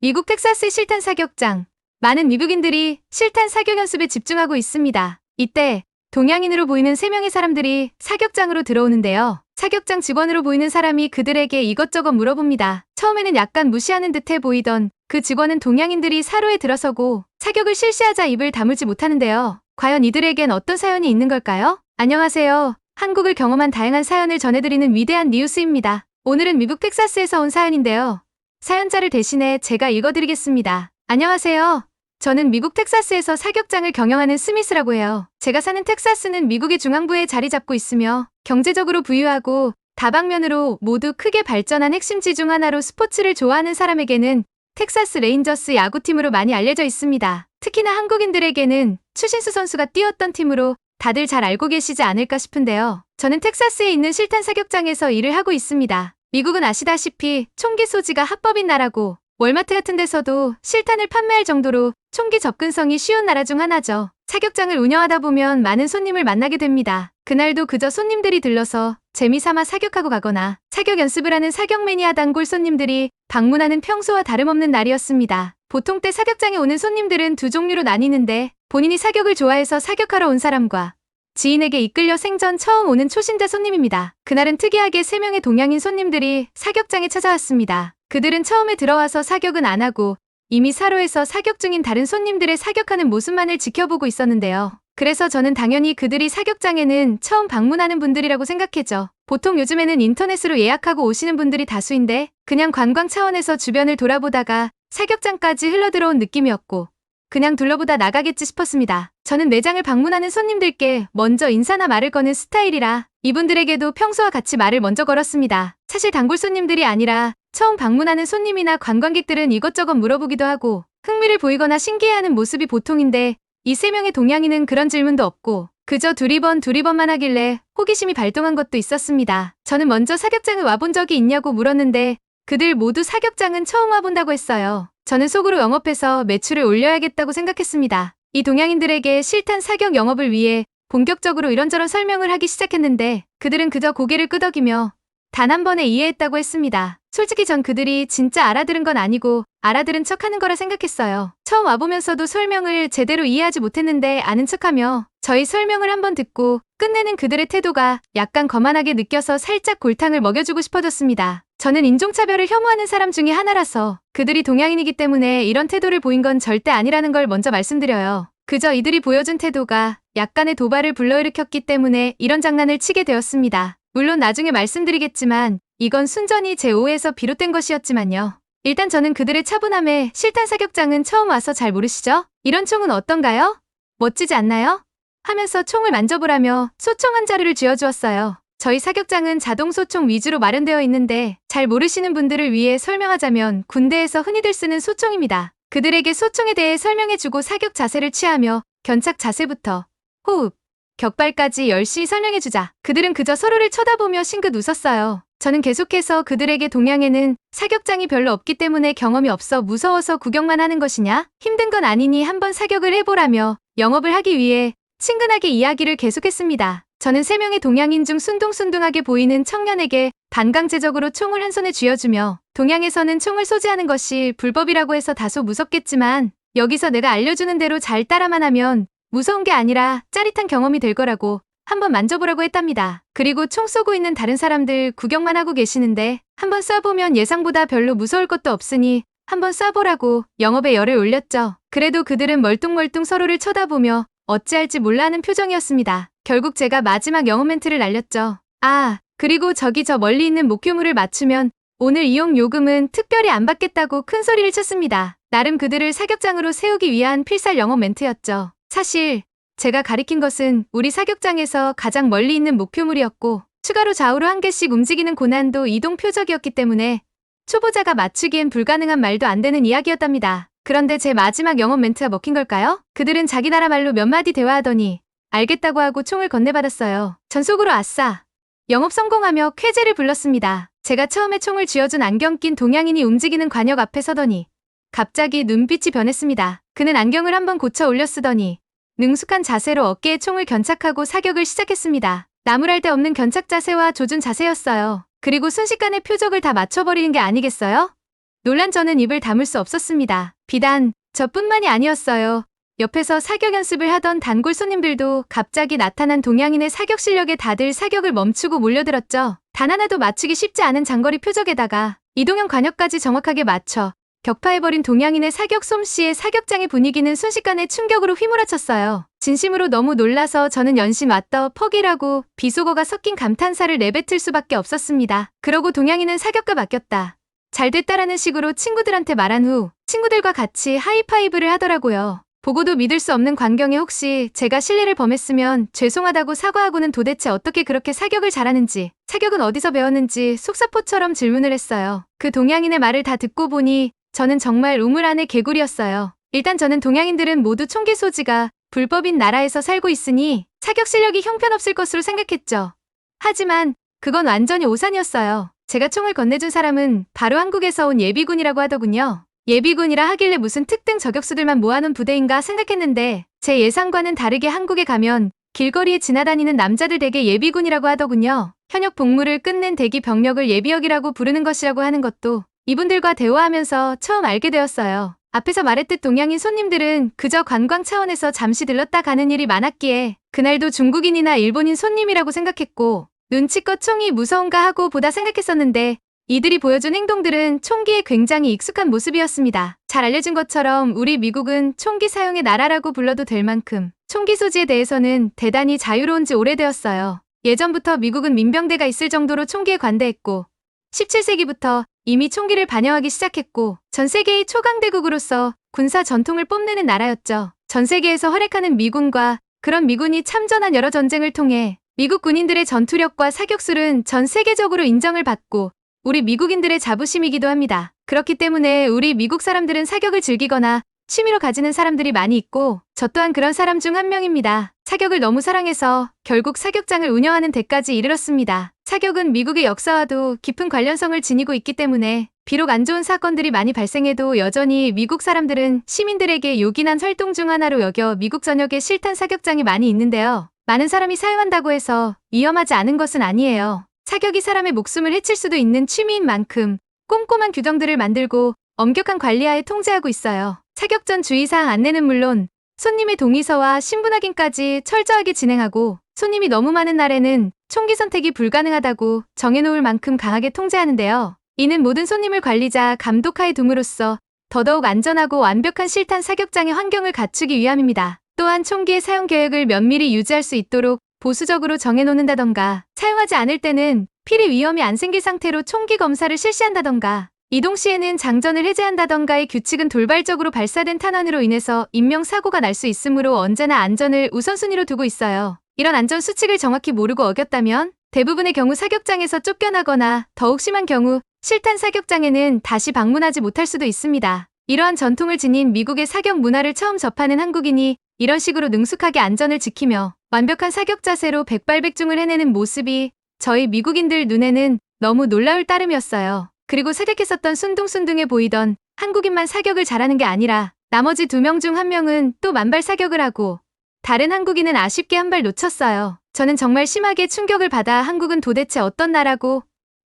미국 텍사스 실탄 사격장. 많은 미국인들이 실탄 사격 연습에 집중하고 있습니다. 이때 동양인으로 보이는 3명의 사람들이 사격장으로 들어오는데요. 사격장 직원으로 보이는 사람이 그들에게 이것저것 물어봅니다. 처음에는 약간 무시하는 듯해 보이던 그 직원은 동양인들이 사로에 들어서고 사격을 실시하자 입을 다물지 못하는데요. 과연 이들에겐 어떤 사연이 있는 걸까요? 안녕하세요. 한국을 경험한 다양한 사연을 전해드리는 위대한 뉴스입니다. 오늘은 미국 텍사스에서 온 사연인데요. 사연자를 대신해 제가 읽어드리겠습니다. 안녕하세요. 저는 미국 텍사스에서 사격장을 경영하는 스미스라고 해요. 제가 사는 텍사스는 미국의 중앙부에 자리 잡고 있으며 경제적으로 부유하고 다방면으로 모두 크게 발전한 핵심지 중 하나로 스포츠를 좋아하는 사람에게는 텍사스 레인저스 야구팀으로 많이 알려져 있습니다. 특히나 한국인들에게는 추신수 선수가 뛰었던 팀으로 다들 잘 알고 계시지 않을까 싶은데요. 저는 텍사스에 있는 실탄 사격장에서 일을 하고 있습니다. 미국은 아시다시피 총기 소지가 합법인 나라고 월마트 같은 데서도 실탄을 판매할 정도로 총기 접근성이 쉬운 나라 중 하나죠. 사격장을 운영하다 보면 많은 손님을 만나게 됩니다. 그날도 그저 손님들이 들러서 재미삼아 사격하고 가거나 사격 연습을 하는 사격 매니아 단골 손님들이 방문하는 평소와 다름없는 날이었습니다. 보통 때 사격장에 오는 손님들은 두 종류로 나뉘는데 본인이 사격을 좋아해서 사격하러 온 사람과 지인에게 이끌려 생전 처음 오는 초신자 손님입니다. 그날은 특이하게 3명의 동양인 손님들이 사격장에 찾아왔습니다. 그들은 처음에 들어와서 사격은 안 하고 이미 사로에서 사격 중인 다른 손님들의 사격하는 모습만을 지켜보고 있었는데요. 그래서 저는 당연히 그들이 사격장에는 처음 방문하는 분들이라고 생각했죠. 보통 요즘에는 인터넷으로 예약하고 오시는 분들이 다수인데 그냥 관광 차원에서 주변을 돌아보다가 사격장까지 흘러들어온 느낌이었고 그냥 둘러보다 나가겠지 싶었습니다. 저는 매장을 방문하는 손님들께 먼저 인사나 말을 거는 스타일이라 이분들에게도 평소와 같이 말을 먼저 걸었습니다. 사실 단골 손님들이 아니라 처음 방문하는 손님이나 관광객들은 이것저것 물어보기도 하고 흥미를 보이거나 신기해하는 모습이 보통인데 이 세 명의 동양인은 그런 질문도 없고 그저 두리번 두리번만 하길래 호기심이 발동한 것도 있었습니다. 저는 먼저 사격장을 와본 적이 있냐고 물었는데 그들 모두 사격장은 처음 와본다고 했어요. 저는 속으로 영업해서 매출을 올려야겠다고 생각했습니다. 이 동양인들에게 실탄 사격 영업을 위해 본격적으로 이런저런 설명을 하기 시작했는데 그들은 그저 고개를 끄덕이며 단 한 번에 이해했다고 했습니다. 솔직히 전 그들이 진짜 알아들은 건 아니고 알아들은 척 하는 거라 생각했어요. 처음 와보면서도 설명을 제대로 이해하지 못했는데 아는 척하며 저희 설명을 한번 듣고 끝내는 그들의 태도가 약간 거만하게 느껴서 살짝 골탕을 먹여주고 싶어졌습니다. 저는 인종차별을 혐오하는 사람 중에 하나라서 그들이 동양인이기 때문에 이런 태도를 보인 건 절대 아니라는 걸 먼저 말씀드려요. 그저 이들이 보여준 태도가 약간의 도발을 불러일으켰기 때문에 이런 장난을 치게 되었습니다. 물론 나중에 말씀드리겠지만 이건 순전히 제 오해에서 비롯된 것이었지만요. 일단 저는 그들의 차분함에 실탄 사격장은 처음 와서 잘 모르시죠? 이런 총은 어떤가요? 멋지지 않나요? 하면서 총을 만져보라며 소총 한 자루를 쥐어주었어요. 저희 사격장은 자동 소총 위주로 마련되어 있는데 잘 모르시는 분들을 위해 설명하자면 군대에서 흔히들 쓰는 소총입니다. 그들에게 소총에 대해 설명해주고 사격 자세를 취하며 견착 자세부터 호흡, 격발까지 열심히 설명해주자. 그들은 그저 서로를 쳐다보며 싱긋 웃었어요. 저는 계속해서 그들에게 동양에는 사격장이 별로 없기 때문에 경험이 없어 무서워서 구경만 하는 것이냐? 힘든 건 아니니 한번 사격을 해보라며 영업을 하기 위해 친근하게 이야기를 계속했습니다. 저는 세 명의 동양인 중 순둥순둥하게 보이는 청년에게 반강제적으로 총을 한 손에 쥐어주며 동양에서는 총을 소지하는 것이 불법이라고 해서 다소 무섭겠지만 여기서 내가 알려주는 대로 잘 따라만 하면 무서운 게 아니라 짜릿한 경험이 될 거라고 한번 만져보라고 했답니다. 그리고 총 쏘고 있는 다른 사람들 구경만 하고 계시는데 한번 쏴보면 예상보다 별로 무서울 것도 없으니 한번 쏴보라고 영업에 열을 올렸죠. 그래도 그들은 멀뚱멀뚱 서로를 쳐다보며 어찌할지 몰라하는 표정이었습니다. 결국 제가 마지막 영업 멘트를 날렸죠. 아, 그리고 저기 저 멀리 있는 목표물을 맞추면 오늘 이용 요금은 특별히 안 받겠다고 큰 소리를 쳤습니다. 나름 그들을 사격장으로 세우기 위한 필살 영업 멘트였죠. 사실 제가 가리킨 것은 우리 사격장에서 가장 멀리 있는 목표물이었고 추가로 좌우로 한 개씩 움직이는 고난도 이동 표적이었기 때문에 초보자가 맞추기엔 불가능한 말도 안 되는 이야기였답니다. 그런데 제 마지막 영업 멘트가 먹힌 걸까요? 그들은 자기 나라 말로 몇 마디 대화하더니 알겠다고 하고 총을 건네받았어요. 전 속으로 아싸. 영업 성공하며 쾌재를 불렀습니다. 제가 처음에 총을 쥐어준 안경 낀 동양인이 움직이는 관역 앞에 서더니 갑자기 눈빛이 변했습니다. 그는 안경을 한번 고쳐 올려 쓰더니 능숙한 자세로 어깨에 총을 견착하고 사격을 시작했습니다. 나무랄 데 없는 견착 자세와 조준 자세였어요. 그리고 순식간에 표적을 다 맞춰버리는 게 아니겠어요? 놀란 저는 입을 다물 수 없었습니다. 비단 저뿐만이 아니었어요. 옆에서 사격 연습을 하던 단골 손님들도 갑자기 나타난 동양인의 사격 실력에 다들 사격을 멈추고 몰려들었죠. 단 하나도 맞추기 쉽지 않은 장거리 표적에다가 이동형 관역까지 정확하게 맞춰 격파해버린 동양인의 사격 솜씨의 사격장의 분위기는 순식간에 충격으로 휘몰아쳤어요. 진심으로 너무 놀라서 저는 연신 왔더 퍽이라고 비속어가 섞인 감탄사를 내뱉을 수밖에 없었습니다. 그러고 동양인은 사격가 맡겼다. 잘 됐다라는 식으로 친구들한테 말한 후 친구들과 같이 하이파이브를 하더라고요. 보고도 믿을 수 없는 광경에 혹시 제가 실례를 범했으면 죄송하다고 사과하고는 도대체 어떻게 그렇게 사격을 잘하는지, 사격은 어디서 배웠는지 속사포처럼 질문을 했어요. 그 동양인의 말을 다 듣고 보니 저는 정말 우물 안의 개구리였어요. 일단 저는 동양인들은 모두 총기 소지가 불법인 나라에서 살고 있으니 사격 실력이 형편없을 것으로 생각했죠. 하지만 그건 완전히 오산이었어요. 제가 총을 건네준 사람은 바로 한국에서 온 예비군이라고 하더군요. 예비군이라 하길래 무슨 특등 저격수들만 모아놓은 부대인가 생각했는데 제 예상과는 다르게 한국에 가면 길거리에 지나다니는 남자들 댁에 예비군이라고 하더군요. 현역 복무를 끝낸 대기 병력을 예비역이라고 부르는 것이라고 하는 것도 이분들과 대화하면서 처음 알게 되었어요. 앞에서 말했듯 동양인 손님들은 그저 관광 차원에서 잠시 들렀다 가는 일이 많았기에 그날도 중국인이나 일본인 손님이라고 생각했고 눈치껏 총이 무서운가 하고 보다 생각했었는데 이들이 보여준 행동들은 총기에 굉장히 익숙한 모습이었습니다. 잘 알려진 것처럼 우리 미국은 총기 사용의 나라라고 불러도 될 만큼 총기 소지에 대해서는 대단히 자유로운 지 오래되었어요. 예전부터 미국은 민병대가 있을 정도로 총기에 관대했고 17세기부터 이미 총기를 반영하기 시작했고 전 세계의 초강대국으로서 군사 전통을 뽐내는 나라였죠. 전 세계에서 활약하는 미군과 그런 미군이 참전한 여러 전쟁을 통해 미국 군인들의 전투력과 사격술은 전 세계적으로 인정을 받고 우리 미국인들의 자부심이기도 합니다. 그렇기 때문에 우리 미국 사람들은 사격을 즐기거나 취미로 가지는 사람들이 많이 있고 저 또한 그런 사람 중 한 명입니다. 사격을 너무 사랑해서 결국 사격장을 운영하는 데까지 이르렀습니다. 사격은 미국의 역사와도 깊은 관련성을 지니고 있기 때문에 비록 안 좋은 사건들이 많이 발생해도 여전히 미국 사람들은 시민들에게 요긴한 활동 중 하나로 여겨 미국 전역에 실탄 사격장이 많이 있는데요. 많은 사람이 사용한다고 해서 위험하지 않은 것은 아니에요. 사격이 사람의 목숨을 해칠 수도 있는 취미인 만큼 꼼꼼한 규정들을 만들고 엄격한 관리하에 통제하고 있어요. 사격 전 주의사항 안내는 물론 손님의 동의서와 신분 확인까지 철저하게 진행하고 손님이 너무 많은 날에는 총기 선택이 불가능하다고 정해놓을 만큼 강하게 통제하는데요. 이는 모든 손님을 관리자 감독하에 둠으로써 더더욱 안전하고 완벽한 실탄 사격장의 환경을 갖추기 위함입니다. 또한 총기의 사용 계획을 면밀히 유지할 수 있도록 보수적으로 정해놓는다던가 사용하지 않을 때는 필히 위험이 안 생길 상태로 총기 검사를 실시한다던가 이동 시에는 장전을 해제한다던가의 규칙은 돌발적으로 발사된 탄환으로 인해서 인명사고가 날 수 있으므로 언제나 안전을 우선순위로 두고 있어요. 이런 안전 수칙을 정확히 모르고 어겼다면 대부분의 경우 사격장에서 쫓겨나거나 더욱 심한 경우 실탄 사격장에는 다시 방문하지 못할 수도 있습니다. 이러한 전통을 지닌 미국의 사격 문화를 처음 접하는 한국인이 이런 식으로 능숙하게 안전을 지키며 완벽한 사격 자세로 백발백중을 해내는 모습이 저희 미국인들 눈에는 너무 놀라울 따름이었어요. 그리고 사격했었던 순둥순둥해 보이던 한국인만 사격을 잘하는 게 아니라 나머지 두 명 중 한 명은 또 만발 사격을 하고 다른 한국인은 아쉽게 한 발 놓쳤어요. 저는 정말 심하게 충격을 받아 한국은 도대체 어떤 나라고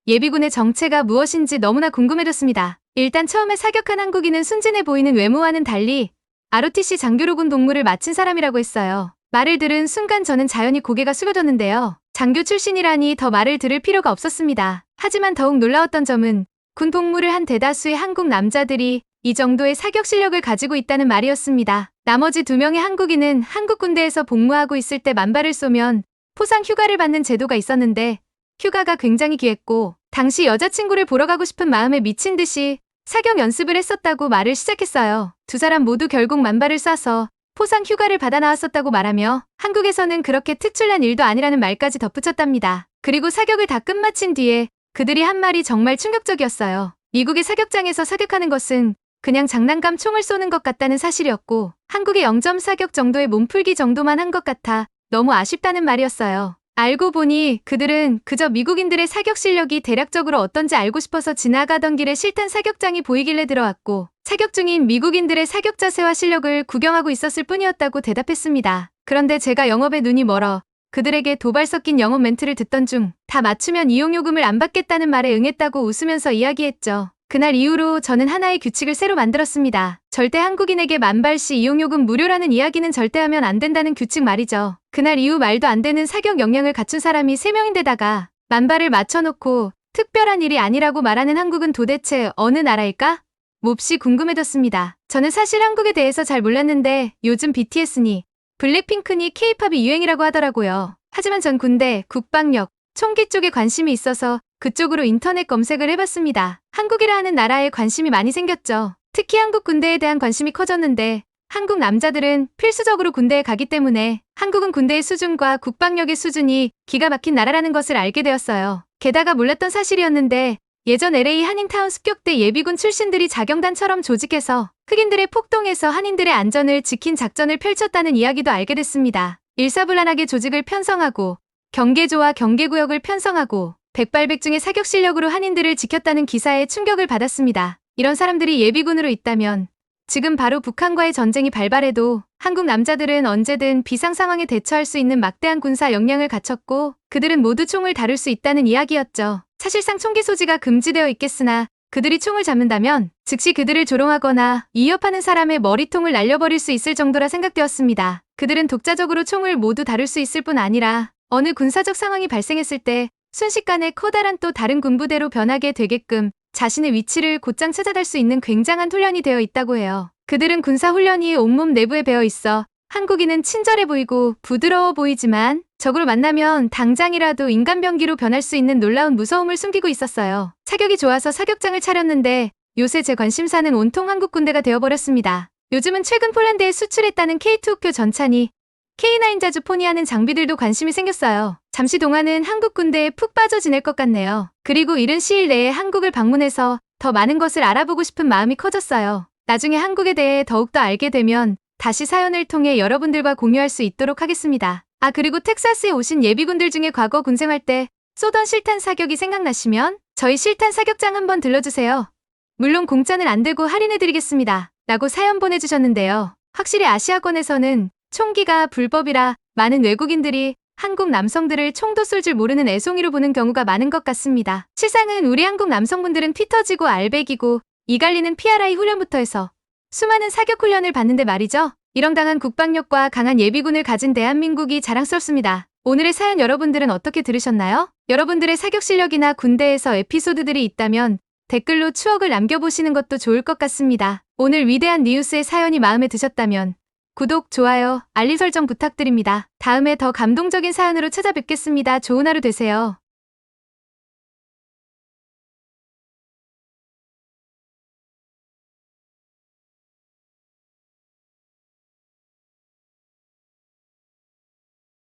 예비군의 정체가 무엇인지 너무나 궁금해졌습니다. 일단 처음에 사격한 한국인은 순진해 보이는 외모와는 달리 ROTC 장교로군 복무를 마친 사람이라고 했어요. 말을 들은 순간 저는 자연히 고개가 숙여졌는데요. 장교 출신이라니 더 말을 들을 필요가 없었습니다. 하지만 더욱 놀라웠던 점은 군 복무를 한 대다수의 한국 남자들이 이 정도의 사격 실력을 가지고 있다는 말이었습니다. 나머지 두 명의 한국인은 한국 군대에서 복무하고 있을 때 만발을 쏘면 포상 휴가를 받는 제도가 있었는데 휴가가 굉장히 귀했고 당시 여자친구를 보러 가고 싶은 마음에 미친 듯이 사격 연습을 했었다고 말을 시작했어요. 두 사람 모두 결국 만발을 쏴서 포상 휴가를 받아 나왔었다고 말하며 한국에서는 그렇게 특출난 일도 아니라는 말까지 덧붙였답니다. 그리고 사격을 다 끝마친 뒤에 그들이 한 말이 정말 충격적이었어요. 미국의 사격장에서 사격하는 것은 그냥 장난감 총을 쏘는 것 같다는 사실이었고 한국의 0점 사격 정도의 몸풀기 정도만 한 것 같아 너무 아쉽다는 말이었어요. 알고 보니 그들은 그저 미국인들의 사격 실력이 대략적으로 어떤지 알고 싶어서 지나가던 길에 실탄 사격장이 보이길래 들어왔고 사격 중인 미국인들의 사격 자세와 실력을 구경하고 있었을 뿐이었다고 대답했습니다. 그런데 제가 영업에 눈이 멀어 그들에게 도발 섞인 영업 멘트를 듣던 중 다 맞추면 이용요금을 안 받겠다는 말에 응했다고 웃으면서 이야기했죠. 그날 이후로 저는 하나의 규칙을 새로 만들었습니다. 절대 한국인에게 만발시 이용요금 무료라는 이야기는 절대 하면 안 된다는 규칙 말이죠. 그날 이후 말도 안 되는 사격 역량을 갖춘 사람이 3명인데다가 만발을 맞춰놓고 특별한 일이 아니라고 말하는 한국은 도대체 어느 나라일까? 몹시 궁금해졌습니다. 저는 사실 한국에 대해서 잘 몰랐는데 요즘 BTS니 블랙핑크니 케이팝이 유행이라고 하더라고요. 하지만 전 군대, 국방력, 총기 쪽에 관심이 있어서 그쪽으로 인터넷 검색을 해봤습니다. 한국이라 하는 나라에 관심이 많이 생겼죠. 특히 한국 군대에 대한 관심이 커졌는데 한국 남자들은 필수적으로 군대에 가기 때문에 한국은 군대의 수준과 국방력의 수준이 기가 막힌 나라라는 것을 알게 되었어요. 게다가 몰랐던 사실이었는데 예전 LA 한인타운 습격대 예비군 출신들이 자경단처럼 조직해서 흑인들의 폭동에서 한인들의 안전을 지킨 작전을 펼쳤다는 이야기도 알게 됐습니다. 일사불란하게 조직을 편성하고 경계조와 경계구역을 편성하고 백발백중의 사격 실력으로 한인들을 지켰다는 기사에 충격을 받았습니다. 이런 사람들이 예비군으로 있다면 지금 바로 북한과의 전쟁이 발발해도 한국 남자들은 언제든 비상 상황에 대처할 수 있는 막대한 군사 역량을 갖췄고 그들은 모두 총을 다룰 수 있다는 이야기였죠. 사실상 총기 소지가 금지되어 있겠으나 그들이 총을 잡는다면 즉시 그들을 조롱하거나 위협하는 사람의 머리통을 날려버릴 수 있을 정도라 생각되었습니다. 그들은 독자적으로 총을 모두 다룰 수 있을 뿐 아니라 어느 군사적 상황이 발생했을 때 순식간에 커다란 또 다른 군부대로 변하게 되게끔 자신의 위치를 곧장 찾아갈 수 있는 굉장한 훈련이 되어 있다고 해요. 그들은 군사 훈련이 온몸 내부에 배어 있어 한국인은 친절해 보이고 부드러워 보이지만 적으로 만나면 당장이라도 인간병기로 변할 수 있는 놀라운 무서움을 숨기고 있었어요. 사격이 좋아서 사격장을 차렸는데 요새 제 관심사는 온통 한국 군대가 되어버렸습니다. 요즘은 최근 폴란드에 수출했다는 K2 우표 전차니 K9 자주 포니하는 장비들도 관심이 생겼어요. 잠시 동안은 한국 군대에 푹 빠져 지낼 것 같네요. 그리고 이른 시일 내에 한국을 방문해서 더 많은 것을 알아보고 싶은 마음이 커졌어요. 나중에 한국에 대해 더욱더 알게 되면 다시 사연을 통해 여러분들과 공유할 수 있도록 하겠습니다. 아 그리고 텍사스에 오신 예비군들 중에 과거 군생활 때 쏘던 실탄 사격이 생각나시면 저희 실탄 사격장 한번 들러주세요. 물론 공짜는 안 들고 할인해드리겠습니다. 라고 사연 보내주셨는데요. 확실히 아시아권에서는 총기가 불법이라 많은 외국인들이 한국 남성들을 총도 쏠 줄 모르는 애송이로 보는 경우가 많은 것 같습니다. 실상은 우리 한국 남성분들은 피 터지고 알배기고 이갈리는 PRI 훈련부터 해서 수많은 사격 훈련을 받는데 말이죠. 일렁당한 국방력과 강한 예비군을 가진 대한민국이 자랑스럽습니다. 오늘의 사연 여러분들은 어떻게 들으셨나요? 여러분들의 사격 실력이나 군대에서 에피소드들이 있다면 댓글로 추억을 남겨보시는 것도 좋을 것 같습니다. 오늘 위대한 뉴스의 사연이 마음에 드셨다면 구독, 좋아요, 알림 설정 부탁드립니다. 다음에 더 감동적인 사연으로 찾아뵙겠습니다. 좋은 하루 되세요.